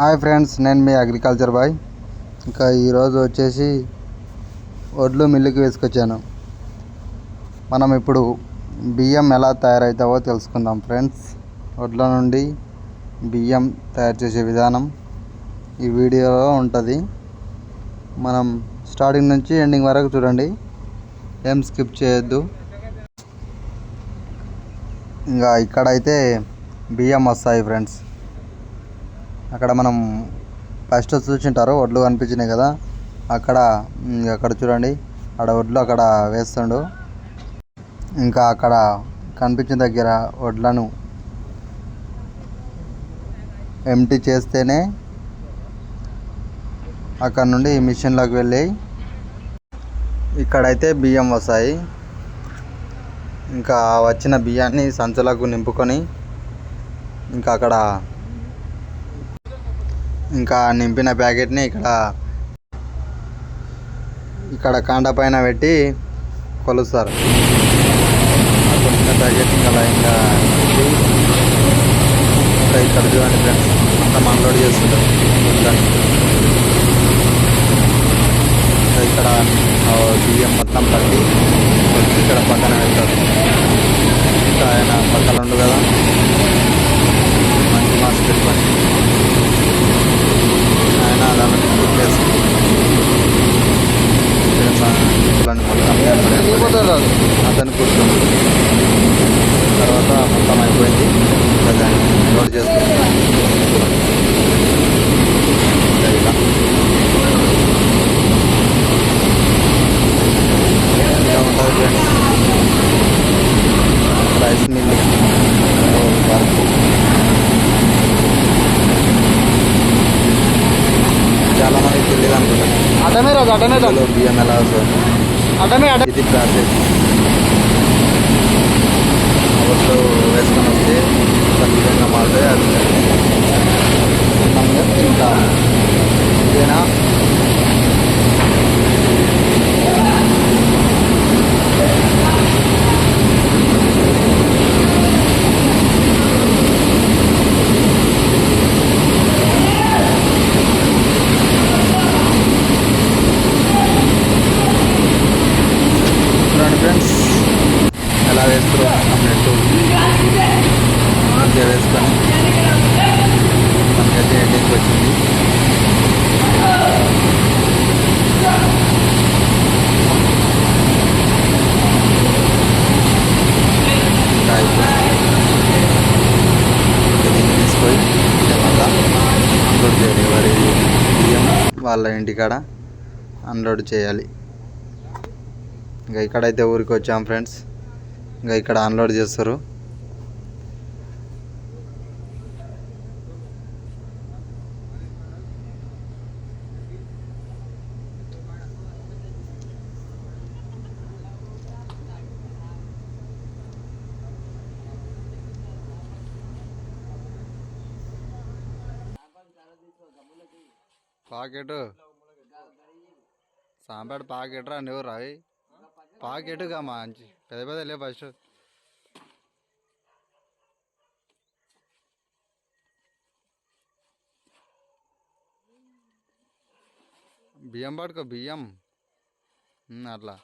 Hi friends నేను మీ agriculture bye. ఇంకా ఈరోజు వచ్చేసి వడ్లు మిల్లుకి వేసుకొచ్చాను. మనం ఇప్పుడు బియ్యం ఎలా తయారవుతావో తెలుసుకుందాం ఫ్రెండ్స్. వడ్ల నుండి బియ్యం తయారు చేసే విధానం ఈ వీడియోలో ఉంటుంది. మనం స్టార్టింగ్ నుంచి ఎండింగ్ వరకు చూడండి. ఏం స్కిప్ చేయొద్దు. ఇంకా ఇక్కడైతే బియ్యం వస్తాయి ఫ్రెండ్స్. అక్కడ మనం ఫస్ట్ చూసింటారు వడ్లు కనిపించినాయి కదా. అక్కడ అక్కడ చూడండి. అక్కడ వడ్లు అక్కడ వేస్తుండు. ఇంకా అక్కడ కనిపించిన దగ్గర వడ్లను ఎంటీ చేస్తేనే అక్కడ నుండి మిషన్లోకి వెళ్ళి ఇక్కడైతే బియ్యం వస్తాయి. ఇంకా వచ్చిన బియ్యాన్ని సంచులకు నింపుకొని ఇంకా అక్కడ ఇంకా నింపిన ప్యాకెట్ని ఇక్కడ ఇక్కడ కాండ పైన పెట్టి కొలుస్తారు. ఆ ప్యాకెట్ ఇంకా ఇంకా ఇక్కడ చూడండి ఫ్రెండ్స్ అంతా అన్లోడ్ చేస్తుంటారు ఇక్కడ బియ్యం మొత్తం మొత్తం అయిపోయింది ఇంకా దాన్ని లోడ్ చేసుకుంటాం ఇలా ఇలా ఉంటుంది ఫ్రెండ్స్ రైస్ మిల్ వర్క్ చాలా మందికి తెలియదు అనుకుంటాను అటమే రాదు అటమే రాదు ఇందులో బియ్యం ఎలా వస్తుంది అటమే అట ఇది process So let's come there. వేసుకొని మనకైతే ఎండింగ్కి వచ్చింది దీన్ని తీసుకొని మళ్ళా అన్లోడ్ చేయాలి వారి బియ్యం వాళ్ళ ఇంటికాడ అన్లోడ్ చేయాలి. ఇంకా ఇక్కడైతే ఊరికి వచ్చాం ఫ్రెండ్స్ ఇంకా ఇక్కడ అన్లోడ్ చేస్తారు. పాకెట్. సాంబాడు పాకెట్ రా నువ్వు రాయి. పాకెట్గా మంచి పెద్ద పెద్ద లే ఫస్ట్. బియ్యం పట్టుకో బియ్యం. అట్లా.